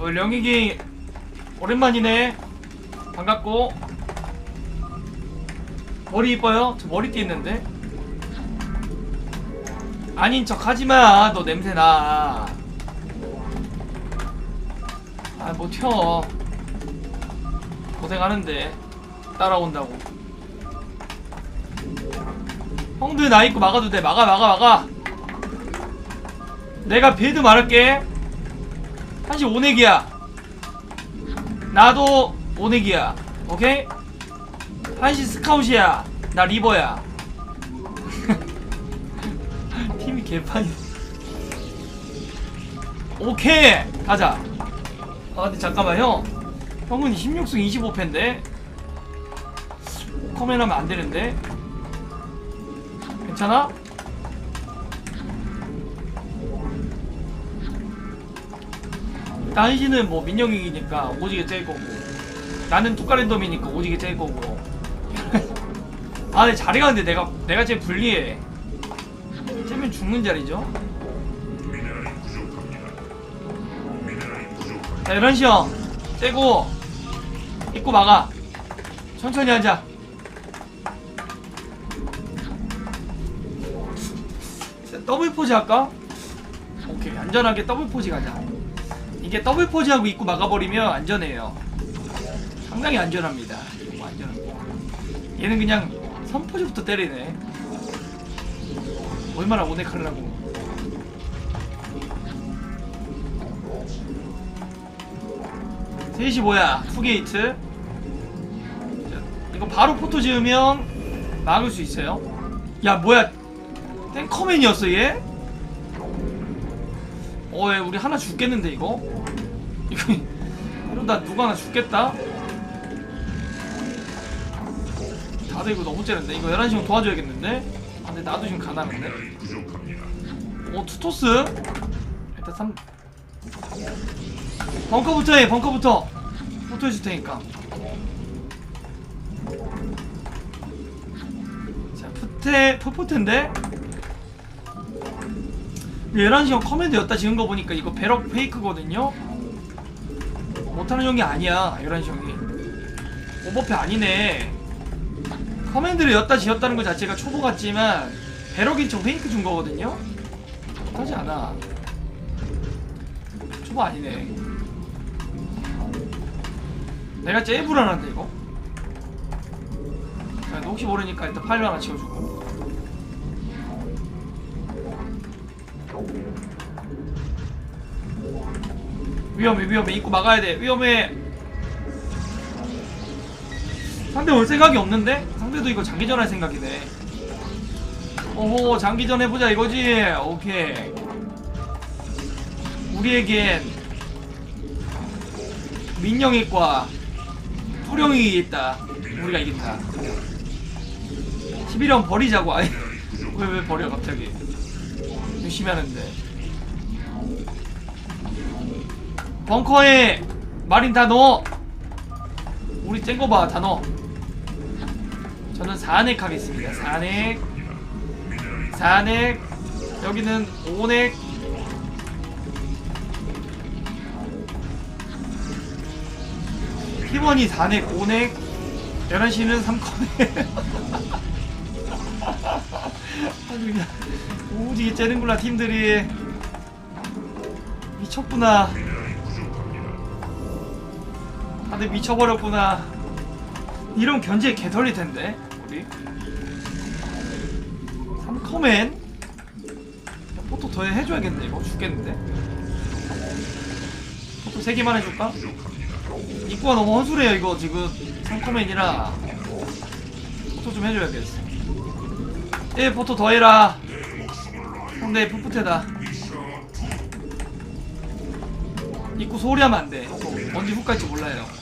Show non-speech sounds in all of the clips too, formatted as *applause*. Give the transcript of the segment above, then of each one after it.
어, 령익이 오랜만이네. 반갑고. 머리 이뻐요? 저 머리띠 있는데. 아닌 척 하지 마. 너 냄새 나. 아, 뭐 튀어. 고생하는데. 따라온다고. 형들 나 있고 막아도 돼. 막아, 막아, 막아. 내가 빌드 말할게. 한시 오넥이야. 나도 오넥이야. 오케이? 한시 스카웃이야. 나 리버야. *laughs* 팀이 개판이. 오케이! 가자. 아, 근데 잠깐만, 형. 형은 16승 25패인데? 커맨 하면 안 되는데? 괜찮아? 당신은 뭐 민영이니까 오지게 짤 거고 나는 투카랜덤이니까 오지게 짤 거고. *laughs* 아 근데 자리가 근데 내가 내가 제일 불리해. 째면 죽는 자리죠? 자 11시 형 째고 입고 막아. 천천히 하자. 자, 더블 포즈 할까? 오케이 안전하게 더블 포즈 가자 이게 더블 포즈하고 입구 막아버리면 안전해요. 상당히 안전합니다. 너무 안전합니다. 얘는 그냥 선포즈부터 때리네. 얼마나 오넥하려고. 셋이 뭐야? 투게이트. 자, 이거 바로 포토 지으면 막을 수 있어요. 야 뭐야? 탱커맨이었어 얘? 어, 얘 우리 하나 죽겠는데 이거? 이거 이러다 누가 하나 죽겠다? 다들 이거 너무 째는데 이거 11시면 도와줘야겠는데? 아 근데 나도 지금 가난한데? 어 투토스? 일단 3 벙커부터 해 벙커부터 포토 해줄 테니까 자 푸테 푸푸테인데? 11시간 커맨드였다 지은 거 보니까 이거 배럭 페이크거든요? 못하는 형이 아니야 11시 형이. 오버페 아니네. 커맨드를 였다 지었다는 것 자체가 초보 같지만 배럭인 척 페이크 준 거거든요? 못하지 않아. 초보 아니네. 내가 제일 불안한데 이거? 자, 혹시 모르니까 일단 파일 하나 지워주고 위험해 위험해. 입고 막아야 돼. 위험해. 상대 올 생각이 없는데? 상대도 이거 장기전 할 생각이네. 오호 장기전 해보자 이거지. 오케이. 우리에겐 민영이과 투령이 있다. 우리가 이긴다. 11형 버리자고. 아니 *laughs* 왜 왜 버려 갑자기? 열심히 하는데 벙커에 마린 다 넣어. 우리 쨍거 봐, 다 넣어. 저는 4넥 하겠습니다. 4넥. 4넥. 여기는 5넥. 팀원이 4넥 5넥. 11시는 3컷에 아주 그냥 오지게 째는구나 팀들이. 미쳤구나 다들 미쳐버렸구나. 이런 견제 개털릴 텐데 우리. 3커맨. 포토 더 해줘야겠네 이거. 죽겠는데? 포토 3개만 해줄까? 입구가 너무 헌술해요 이거 지금. 3커맨이라. 포토 좀 해줘야겠어. 1 포토 더 해라. 상대 풋풋해다. 입구 소리하면 안돼. 언제 훅 갈지 몰라요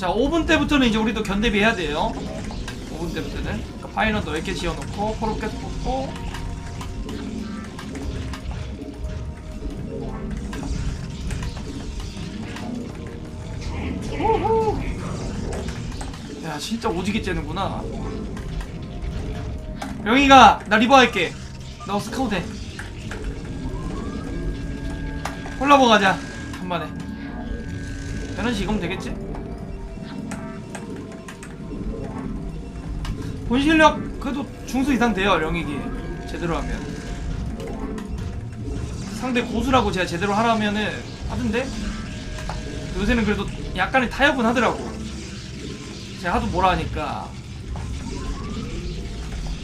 자 5분 때부터는 이제 우리도 견대비 해야 돼요. 5분 때부터는. 그러니까 파이널 넓게 지어놓고 포로 계속 뽑고. 야 진짜 오지게 째는구나. 영희가 나 리버 할게. 너 스카우트 해. 콜라보 가자. 한번에. 변환 씨 이거면 되겠지? 본 실력 그래도 중수 이상 돼요 영익이. 제대로 하면. 상대 고수라고 제가 제대로 하라면은 하던데? 요새는 그래도 약간의 타협은 하더라고. 제가 하도 뭐라 하니까.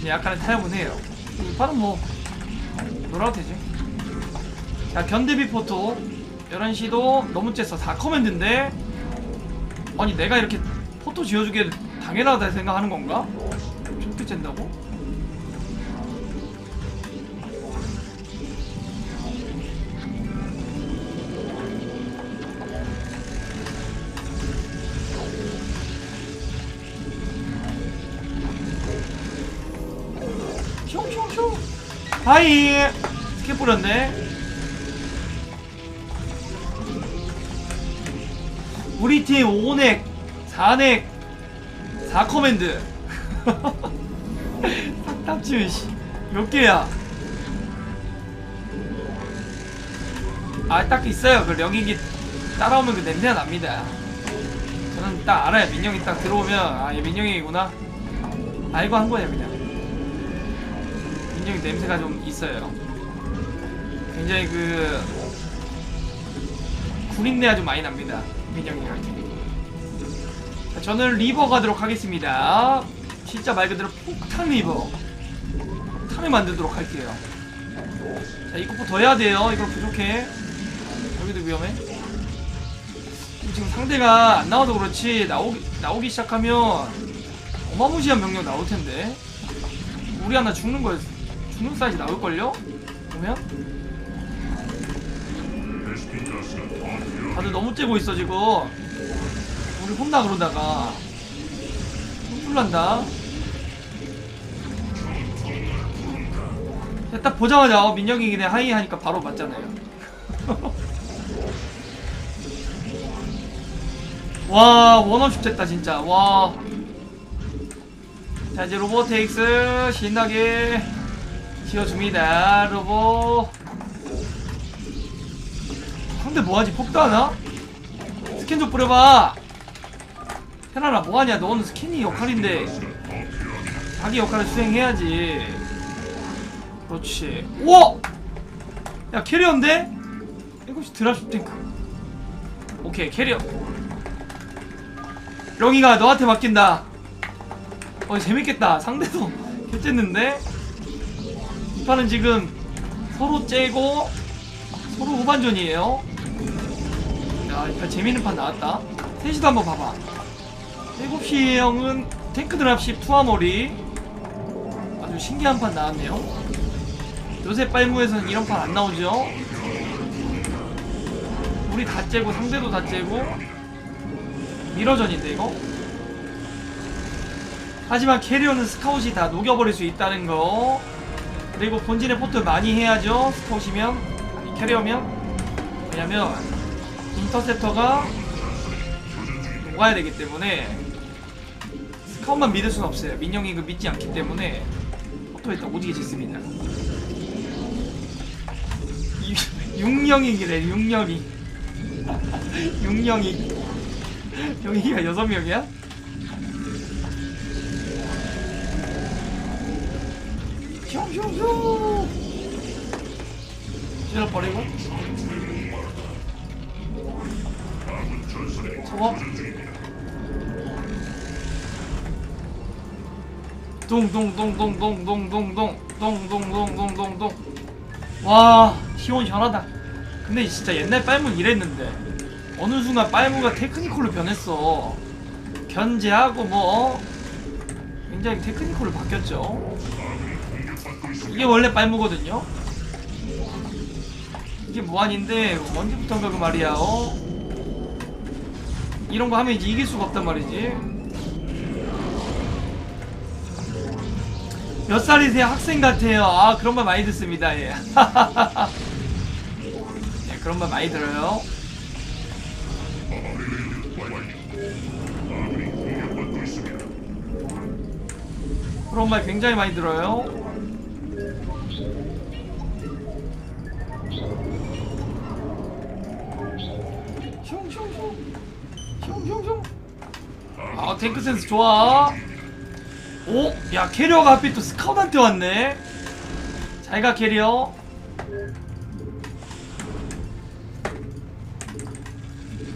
약간의 타협은 해요. 이 판은 뭐 놀아도 되지. 자 견대비 포토. 11시도 너무 쬐어 4커맨드인데. 아니 내가 이렇게 포토 지어주게 당연하다 생각하는 건가? 짠다고? 슝슝슝. 하이. 스케 뿌렸네. 우리 팀 5넥 4넥 4커맨드 탁탁지은 씨몇 개야? 아 딱 있어요. 그 령익이 따라오면 그 냄새가 납니다. 저는 딱 알아요. 민영이 딱 들어오면 아얘 민영이구나. 알고 한 거예요 그냥. 민영이 냄새가 좀 있어요. 굉장히 그 구린내가 좀 많이 납니다 민영이가 자, 저는 리버 가도록 하겠습니다. 진짜 말 그대로 폭탄 리버 폭탄을 만들도록 할게요. 자 이거 더 해야 돼요. 이거 부족해. 여기도 위험해. 지금 상대가 안 나와도 그렇지 나오기, 나오기 시작하면 어마무시한 병력 나올 텐데. 우리 하나 죽는 거 죽는 사이즈 나올걸요? 보면? 다들 너무 째고 있어 지금. 우리 혼나 그러다가 혼술난다 딱 보자마자 어, 민영이 그냥 하이 하니까 바로 맞잖아요. *laughs* 와 원원슛 됐다 진짜. 와. 자 이제 로보테익스 신나게 지어줍니다. 로보 상대 뭐하지? 폭도 하나? 스캔 좀 뿌려봐. 태나라 뭐하냐? 너는 스캔이 역할인데 자기 역할을 수행해야지 그렇지. 우와! 야 캐리어인데? 7시 드랍십 탱크. 오케이 캐리어. 령이가 너한테 맡긴다. 어 재밌겠다. 상대도 개쨌는데? 이 판은 지금 서로 째고 서로 후반전이에요. 야이판 재밌는 판 나왔다. 셋이도 한번 봐봐. 7시 형은 탱크 드랍십 투하머리. 아주 신기한 판 나왔네요 요새 빨무에서는 이런 판 안 나오죠? 우리 다 째고 상대도 다 째고. 미러전인데 이거? 하지만 캐리어는 스카웃이 다 녹여버릴 수 있다는 거. 그리고 본진의 포트 많이 해야죠 스카웃이면. 아니 캐리어면. 왜냐면 인터셉터가 녹아야 되기 때문에 스카웃만 믿을 순 없어요. 민영이 그 믿지 않기 때문에 포토 일단 오지게 짓습니다 6명이기래 6명이 6명이 여기가 6명이야? 슝슝슝 찔러버리고 저거 둥둥둥둥둥둥둥둥둥둥둥둥둥둥 와 시원시원하다. 근데 진짜 옛날 빨문 이랬는데 어느 순간 빨무가 테크니컬로 변했어. 견제하고 뭐 굉장히 테크니컬로 바뀌었죠. 이게 원래 빨무거든요. 이게 무한인데 언제부턴가 그 말이야 어? 이런 거 하면 이제 이길 수가 없단 말이지 몇 살이세요? 학생 같아요. 아 그런 말 많이 듣습니다. 예. 예 *laughs* 그런 말 많이 들어요. 그런 말 굉장히 많이 들어요. 슝슝슝 슝슝슝 아 탱크 센스 좋아 오? 야 캐리어가 하필 또 스카웃한테 왔네. 잘가 캐리어.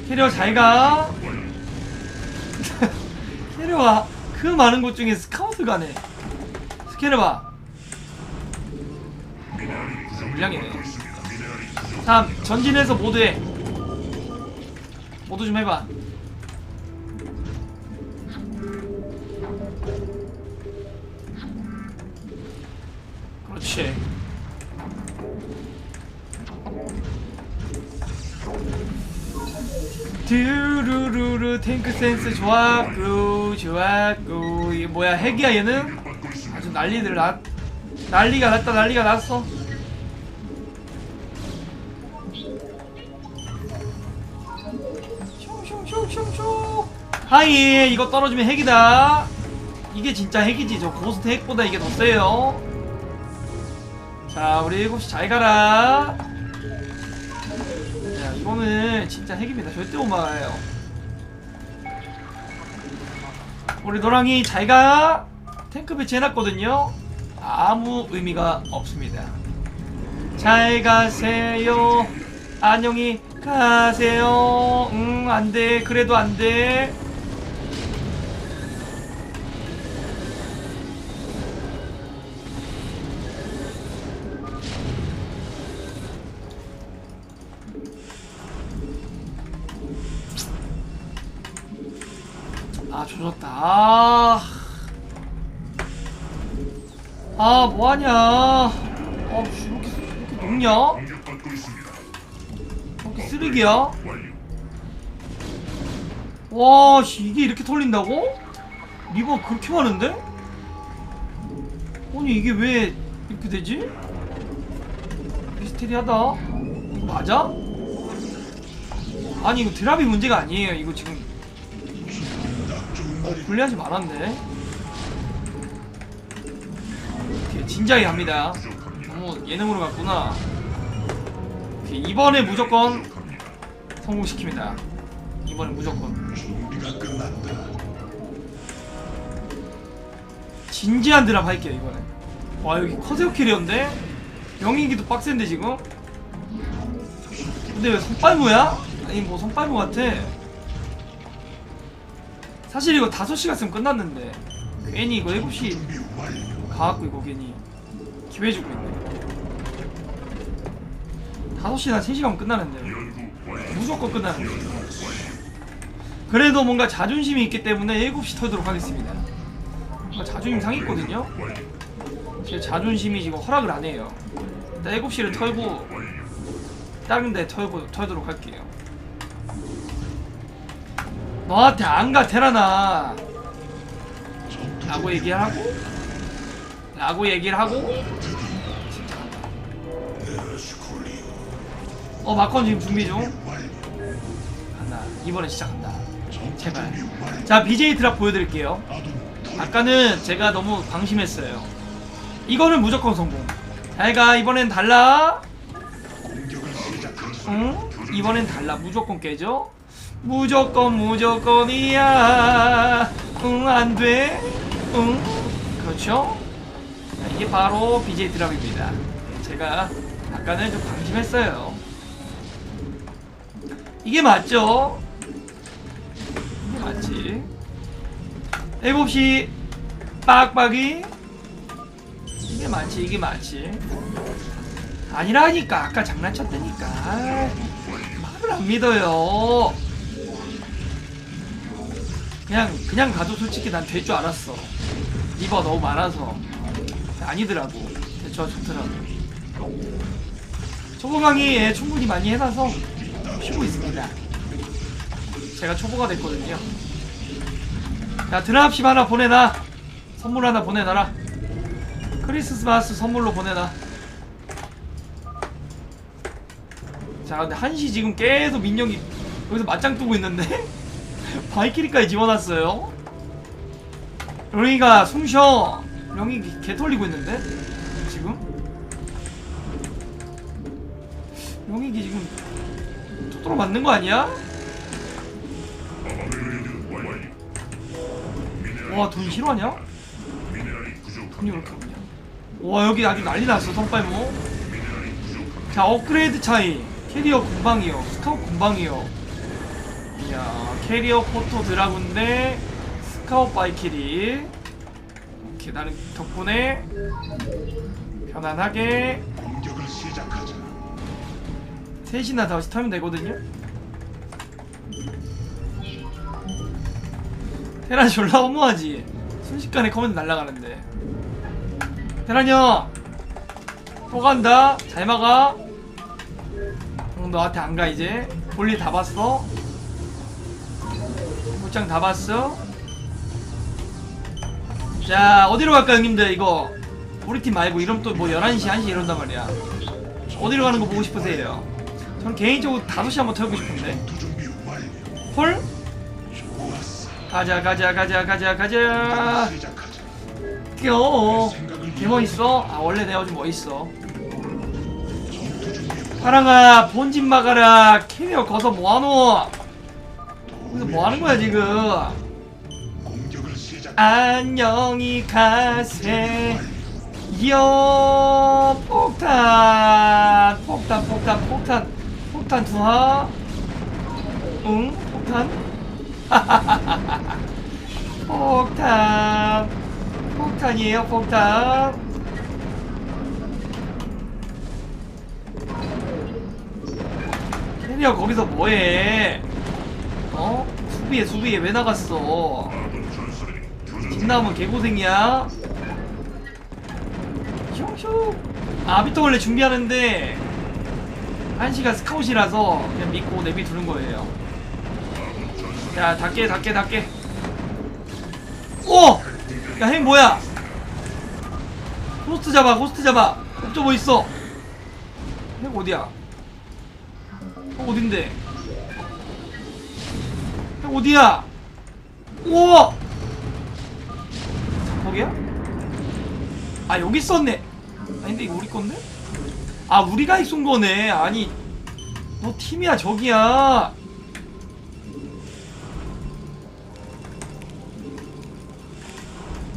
캐리어 잘가. *laughs* 캐리어가 그 많은 곳 중에 스카웃을 가네. 스캐너봐. 물량이네. 3 전진해서 모두해. 모두 좀 해봐 그렇지. 드루루루 탱크 센스 좋았고 좋았고. 이게 뭐야 핵이야 얘는? 아주 난리들 났 난리가 났다 난리가 났어. 하이 이거 떨어지면 핵이다. 이게 진짜 핵이지. 저 고스트 핵보다 이게 더 세요 자 우리 7시 잘 가라. 야 이거는 진짜 핵입니다. 절대 못 막아요. 우리 노랑이 잘가. 탱크 배치해놨거든요. 아무 의미가 없습니다. 잘 가세요. 안녕히 가세요. 응 안돼. 그래도 안돼 아 아, 아 뭐하냐 어 씨, 이렇게 이렇게 녹냐 이렇게 쓰레기야 와 씨, 이게 이렇게 털린다고? 리버 그렇게 많은데? 아니 이게 왜 이렇게 되지? 미스테리하다 맞아? 아니 이거 드랍이 문제가 아니에요 이거 지금 어, 불리하지 말았네. 오케이, 진지하게 갑니다. 너무 예능으로 갔구나. 오케이, 이번에 무조건 성공시킵니다. 이번에 무조건. 진지한 드랍 할게요, 이번에. 와, 여기 커세오 캐리어인데? 영인기도 빡센데, 지금? 근데 왜 손빨무야? 아니, 뭐 손빨무 같아. 사실 이거 5시 갔으면 끝났는데. 괜히 이거 7시 가갖고 이거 괜히 기회 주고 있네. 5시나 3시간 끝나는데 무조건 끝나는데. 그래도 뭔가 자존심이 있기 때문에 7시 털도록 하겠습니다. 뭔가 자존심 상했거든요? 제 자존심이 지금 허락을 안 해요. 일단 7시를 털고 다른 데 털고, 털도록 할게요 너한테 안 가 테라나. 라고 얘기를 하고 라고 얘기를 하고. 진짜 어 마컨 지금 준비 중. 간다. 이번에 시작한다. 제발. 자 BJ 트랍 보여드릴게요. 아까는 제가 너무 방심했어요. 이거는 무조건 성공. 잘가 이번엔 달라. 응? 이번엔 달라. 무조건 깨져 무조건 무조건이야. 응 안돼? 응? 그렇죠? 자, 이게 바로 BJ 드랍입니다. 제가 아까는 좀 방심했어요. 이게 맞죠? 이게 맞지? 7시 빡빡이? 이게 맞지 이게 맞지? 아니라니까. 아까 장난쳤다니까. 말을 안 믿어요 그냥 그냥 가도 솔직히 난 될 줄 알았어. 리버 너무 많아서. 아니더라고. 대처가 좋더라고. 초보 강의 예, 충분히 많이 해놔서 쉬고 있습니다. 제가 초보가 됐거든요. 자 드랍십 하나 보내놔. 선물 하나 보내놔라. 크리스마스 선물로 보내놔. 자 근데 한시 지금 계속 민영이 여기서 맞짱 뜨고 있는데 바이키리까지 집어놨어요. 영희가 숨쉬어. 영희 개 털리고 있는데? 지금? 영희 지금 토토로 맞는 거 아니야? 와돈 실화냐? 돈이 왜 이렇게 없냐? 와 여기 아주 난리 났어 선빨모 자 업그레이드 차이. 캐리어 공방이요. 스카웃 공방이요. 이 야 캐리어 포토 드라군데 스카웃 바이키리. 오케이 나는 덕분에 편안하게 공격을 시작하자. 셋이나 다시 타면 되거든요. 테란 졸라 허무하지. 순식간에 커맨드 날라가는데. 테란 형또 간다. 잘 막아. 형 너한테 안 가 이제. 볼일 다 봤어 못장 다 봤어 자 어디로 갈까 형님들 이거 우리 팀 말고 이러면 또 뭐 11시 1시 이런단 말이야 어디로 가는 거 보고 싶으세요? 전 개인적으로 5시 한번 태우고 싶은데? 좋았어. 가자 가자 가자 가자 가자. 껴 개멋있어? 아 원래 내가 좀 멋있어 사랑아 본진 막아라 캐리어 거서 뭐하노 여기서 뭐 하는 거야 지금? 공격을 시작. 안녕히 가세. 여 폭탄. 폭탄 폭탄 폭탄. 폭탄 두하. 응? 폭탄? *laughs* 폭탄. 폭탄이에요 폭탄. 캐리어 거기서 뭐해 어? 수비해 수비해 왜 나갔어? 진나오면 개고생이야. 슝슝. 아 비터 원래 준비하는데 한시가 스카웃이라서 그냥 믿고 내비 두는 거예요. 자 닫게 닫게 닫게. 오! 야햄 뭐야? 호스트 잡아 호스트 잡아. 옵저 뭐 있어? 햄 어디야? 어 어딘데? 햄 어디야? 우와! 거기야? 아 여기 있었네. 아닌데 이거 우리 건데? 아 우리가 쏜 거네. 아니 너 팀이야 저기야.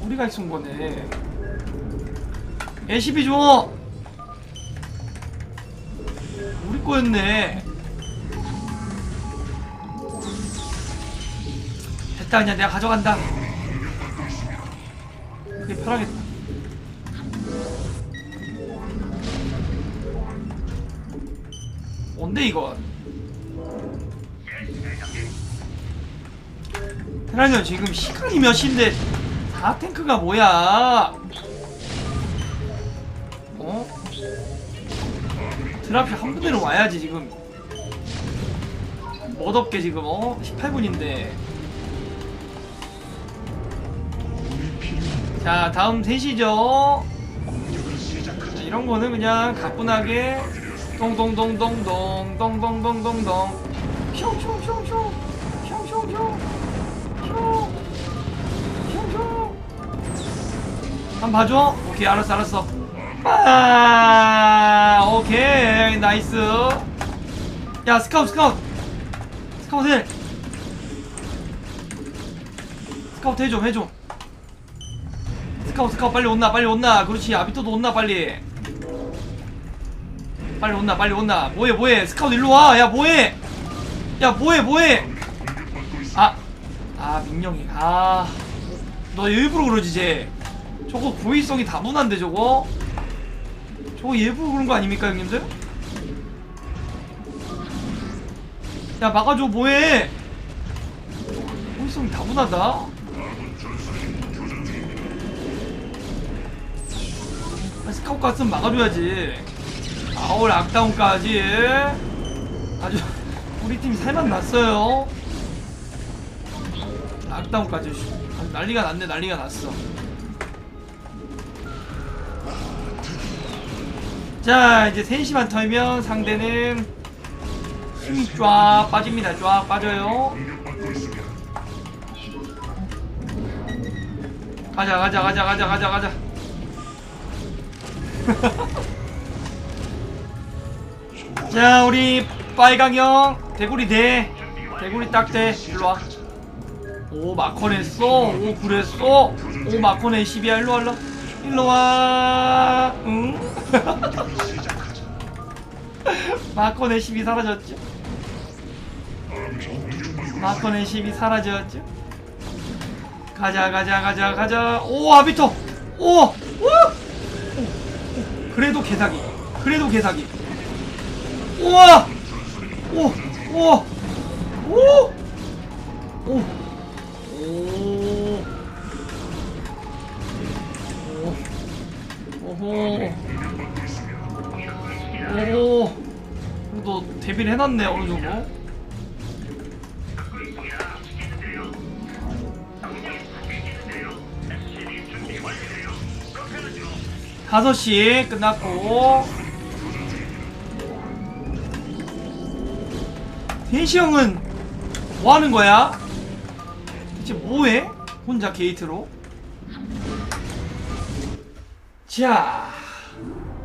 우리가 쏜 거네. LCB 줘. 우리 거였네 됐다 그냥 내가 가져간다. 그게 편하겠다. 뭔데 이거 테라니언 지금 시간이 몇 시인데? 4탱크가 뭐야? 어? 드랍이 한 분대로 와야지 지금. 멋없게 지금 어? 18분인데 자 다음 셋이죠. 이런 거는 그냥 가뿐하게 동동동동동 동동동동동. 슝슝슝슝. 슝슝슝. 슝슝슝. 한번 봐줘. 오케이 알았어 알았어. 아 오케이 나이스. 야 스카웃 스카웃 스카웃 해. 스카웃 해좀 해좀 스카웃 스카웃 빨리 온나 빨리 온나. 그렇지 아비토도 온나 빨리. 빨리 온나 빨리 온나. 뭐해 뭐해? 스카웃 일로 와야 뭐해? 야 뭐해 뭐해? 아아 민영이. 아너 일부러 그러지 쟤 저거 고의성이 다분한데 저거? 저거 일부러 그런 거 아닙니까 형님들? 야 막아줘 뭐해? 고의성이 다분하다 스카웃 갔으면 막아줘야지. 아울 악다운까지. 아주 우리 팀이 살만 났어요. 악다운까지. 난리가 났네 난리가 났어. 자 이제 3시만 털면 상대는 힘이 쫙 빠집니다. 쫙 빠져요. 가자 가자 가자 가자 가자 가자 *laughs* 자 우리 빨강형 대구리 대 대구리 딱대 일로와 오 마컨 했어 오 그랬어 오 마컨 의 12야 일로 와라 일로 와 응? *laughs* 마컨의 12 사라졌죠 마컨의 12 사라졌죠 가자 가자 가자 가자 오 아비터 오! 오! 오! 그래도 개사기 그래도 개사기 우와 오! 오! 오! 오! 오! 오! 오호 오! 그래도 데뷔를 해놨네 어느 정도 다섯 시 끝났고 대시 형은 뭐 하는 거야? 대체 뭐해? 혼자 게이트로? 자